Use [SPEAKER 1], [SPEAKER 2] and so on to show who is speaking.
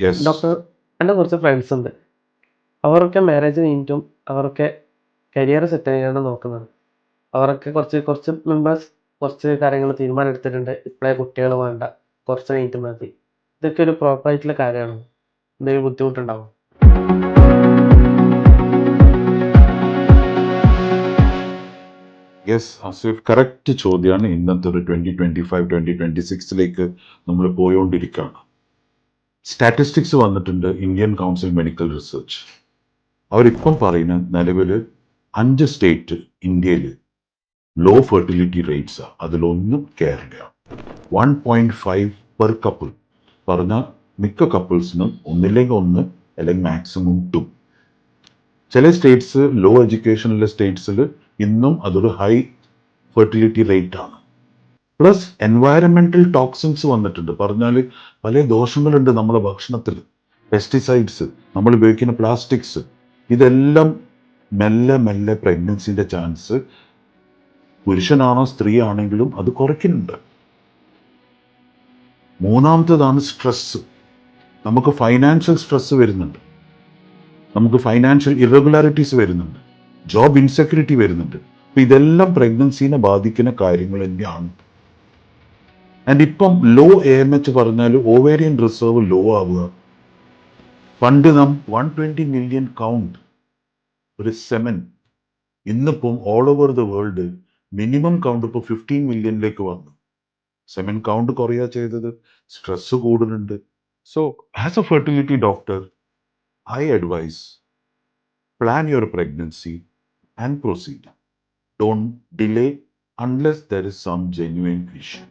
[SPEAKER 1] Doctor എന്റെ കുറച്ച് friends ഉണ്ട്. അവരൊക്കെ മാരേജ് കഴിഞ്ഞിട്ടും അവരൊക്കെ കരിയർ സെറ്റ് ചെയ്യാനാണ് നോക്കുന്നത്. അവരൊക്കെ കുറച്ച് കുറച്ച് മെമ്പേഴ്സ് കുറച്ച് കാര്യങ്ങൾ തീരുമാനം എടുത്തിട്ടുണ്ട്. ഇപ്പോഴേ കുട്ടികൾ വേണ്ട. കുറച്ച് കഴിഞ്ഞിട്ട് മതി. ഇതൊക്കെ ഒരു പ്രോപ്പർ ആയിട്ടുള്ള കാര്യമാണ്. എന്തെങ്കിലും ബുദ്ധിമുട്ടുണ്ടാവും?
[SPEAKER 2] യെസ് ആസിഫ് കറക്റ്റ് ചോദ്യമാണ് ഇന്നത്തെ ഒരു twenty twenty five twenty twenty സിക്സിലേക്ക് നമ്മൾ പോയോണ്ടിരിക്കുകയാണ് സ്റ്റാറ്റിസ്റ്റിക്സ് വന്നിട്ടുണ്ട് ഇന്ത്യൻ കൗൺസിൽ മെഡിക്കൽ റിസർച്ച് അവരിപ്പം പറയുന്ന നിലവിൽ അഞ്ച് സ്റ്റേറ്റ് ഇന്ത്യയിൽ ലോ ഫെർട്ടിലിറ്റി റേറ്റ്സ് അതിലൊന്നും കേരളയാണ് one point five per couple പറഞ്ഞാൽ മിക്ക കപ്പിൾസിനും ഒന്നില്ലെങ്കിൽ ഒന്ന് അല്ലെങ്കിൽ മാക്സിമം ടു ചില സ്റ്റേറ്റ്സ് ലോ എഡ്യൂക്കേഷനുള്ള സ്റ്റേറ്റ്സിൽ ഇന്നും അതൊരു ഹൈ ഫെർട്ടിലിറ്റി റേറ്റ് ആണ്. പ്ലസ് എൻവയറമെന്റൽ ടോക്സിൻസ് വന്നിട്ടുണ്ട്. പറഞ്ഞാൽ പല ദോഷങ്ങളുണ്ട് നമ്മുടെ ഭക്ഷണത്തിൽ. പെസ്റ്റിസൈഡ്സ് നമ്മൾ ഉപയോഗിക്കുന്ന പ്ലാസ്റ്റിക്സ് ഇതെല്ലാം മെല്ലെ മെല്ലെ പ്രഗ്നൻസിന്റെ ചാൻസ് പുരുഷനാണോ സ്ത്രീ ആണെങ്കിലും അത് കുറയ്ക്കുന്നുണ്ട്. മൂന്നാമത്തേതാണ് സ്ട്രെസ് നമുക്ക് ഫൈനാൻഷ്യൽ സ്ട്രെസ് വരുന്നുണ്ട്. നമുക്ക് ഫൈനാൻഷ്യൽ ഇറഗുലാരിറ്റീസ് വരുന്നുണ്ട്. ജോബ് ഇൻസെക്യൂരിറ്റി വരുന്നുണ്ട്. അപ്പൊ ഇതെല്ലാം പ്രഗ്നൻസിനെ ബാധിക്കുന്ന കാര്യങ്ങൾ തന്നെയാണ്. ആൻഡ് ഇപ്പം ലോ എ എം എച്ച് പറഞ്ഞാൽ ഓവേരിയൻ റിസർവ് ലോ ആവുക. പണ്ട് നാം വൺ ട്വന്റി മില്യൺ കൗണ്ട് ഒരു സെമൻ ഇന്നിപ്പം all over the world minimum count ഇപ്പോൾ ഫിഫ്റ്റീൻ മില്യണിലേക്ക് വന്നു. സെമൻ കൗണ്ട് കുറയാ ചെയ്തത്. സ്ട്രെസ് കൂടുന്നുണ്ട് so as a fertility doctor I advise plan your pregnancy and proceed Don't delay unless there is some genuine issue.